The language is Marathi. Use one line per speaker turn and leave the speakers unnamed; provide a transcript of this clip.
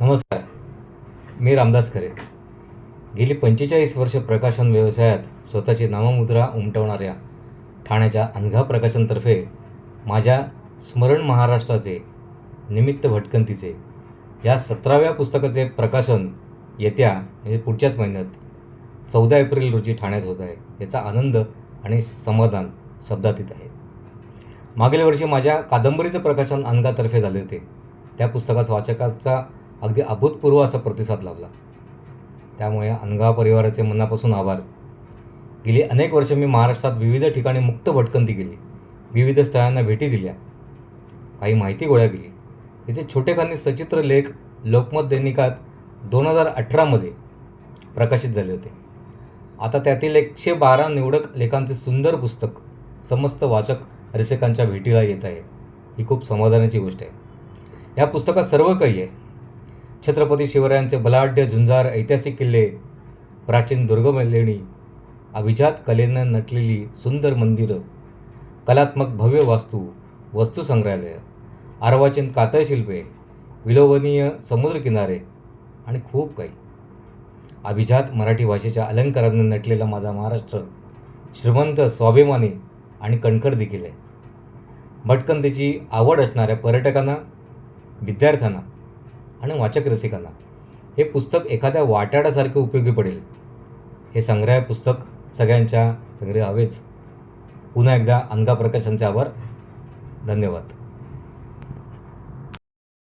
नमस्कार. मी रामदास खरे. गेली पंचेचाळीस वर्ष प्रकाशन व्यवसायात स्वतःची नाममुद्रा उमटवणाऱ्या ठाण्याच्या अनघा प्रकाशनतर्फे माझ्या स्मरण महाराष्ट्राचे निमित्त भटकंतीचे या सतराव्या पुस्तकाचे प्रकाशन येत्या म्हणजे पुढच्याच महिन्यात चौदा एप्रिल रोजी ठाण्यात होत आहे. याचा आनंद आणि समाधान शब्दातीत आहे. मागील वर्षी माझ्या कादंबरीचं प्रकाशन अनघातर्फे झाले होते. त्या पुस्तकाचा वाचकाचा अगदी अभूतपूर्व असा प्रतिसाद लाभला. त्यामुळे अनगाव परिवाराचे मनापासून आभार. गेली अनेक वर्ष मी महाराष्ट्रात विविध ठिकाणी मुक्त भटकंती केली. विविध स्थळांना भेटी दिल्या. काही माहिती गोळ्या केली. तिचे छोटेखानी सचित्र लेख लोकमत दैनिकात दोन हजार अठरामध्ये प्रकाशित झाले होते. आता त्यातील एकशे बारा निवडक लेखांचे सुंदर पुस्तक समस्त वाचक रसिकांच्या भेटीला येत आहे. ही खूप समाधानाची गोष्ट आहे. या पुस्तकात सर्व काही आहे. छत्रपती शिवरायांचे बलाढ्य झुंजार ऐतिहासिक किल्ले प्राचीन दुर्गम लेणी अभिजात कलेनं नटलेली सुंदर मंदिरं कलात्मक भव्य वास्तू वस्तुसंग्रहालय अर्वाचीन कातळशिल्पे विलोभनीय समुद्रकिनारे आणि खूप काही. अभिजात मराठी भाषेच्या अलंकारानं नटलेला माझा महाराष्ट्र श्रीमंत स्वाभिमानी आणि कणखर देखील आहे. भटकंतीची आवड असणाऱ्या पर्यटकांना विद्यार्थ्यांना आणि वाचक रसिकांना. हे पुस्तक एखाद्या वाटाड्यासारखे उपयोगी पडेल. हे संग्रह पुस्तक सगळ्यांच्या संग्रह हवेच. पुन्हा एकदा अनगा प्रकाशनचे आभार. धन्यवाद.